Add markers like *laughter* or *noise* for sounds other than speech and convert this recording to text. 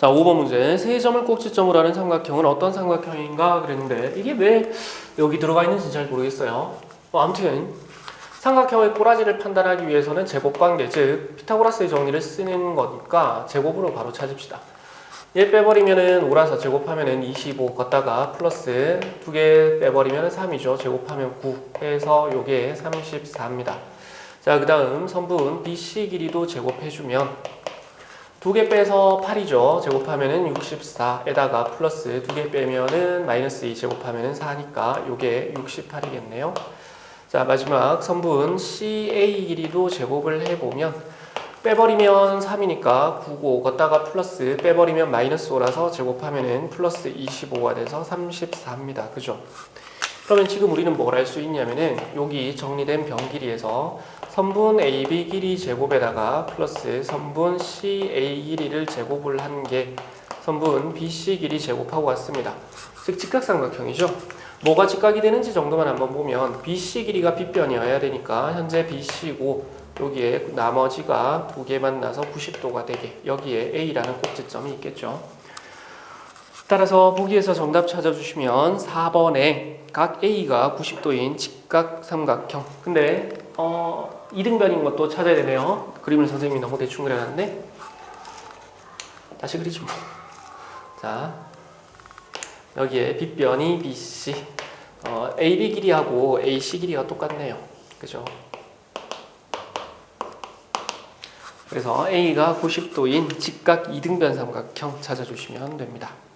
자, 5번 문제. 세 점을 꼭지점으로 하는 삼각형은 어떤 삼각형인가 그랬는데 이게 왜 여기 들어가 있는지 잘 모르겠어요. 뭐 아무튼 삼각형의 꼬라지를 판단하기 위해서는 제곱관계 즉 피타고라스의 정리를 쓰는 거니까 제곱으로 바로 찾읍시다. 얘 빼버리면은 오라서 제곱하면은 25 걷다가 플러스 두개 빼버리면은 3이죠. 제곱하면 9 해서 요게 34입니다. 자, 그 다음 선분 BC 길이도 제곱해주면 두 개 빼서 8이죠. 제곱하면은 64에다가 플러스 두 개 빼면은 마이너스 2 제곱하면은 4니까 요게 68이겠네요. 자, 마지막 선분 CA 길이도 제곱을 해보면 빼버리면 3이니까 9고 걷다가 플러스 빼버리면 마이너스 5라서 제곱하면은 플러스 25가 돼서 34입니다. 그죠? 그러면 지금 우리는 뭘할수 있냐면은 여기 정리된 변 길이에서 선분 AB 길이 제곱에다가 플러스 선분 CA 길이를 제곱을 한 게 선분 BC 길이 제곱하고 왔습니다. 즉 직각삼각형이죠. 뭐가 직각이 되는지 정도만 한번 보면 BC 길이가 빗변이어야 되니까 현재 BC고 여기에 나머지가 두 개 만나서 90도가 되게 여기에 A라는 꼭지점이 있겠죠. 따라서 보기에서 정답 찾아주시면 4번에 각 A가 90도인 직각 삼각형. 근데 어, 이등변인 것도 찾아야 되네요. 그림을 선생님이 너무 대충 그려놨는데 다시 그리지 뭐. *laughs* 자 여기에 빗변이 BC. 어, AB 길이하고 AC 길이가 똑같네요. 그죠? 그래서 A가 90도인 직각 이등변 삼각형 찾아주시면 됩니다.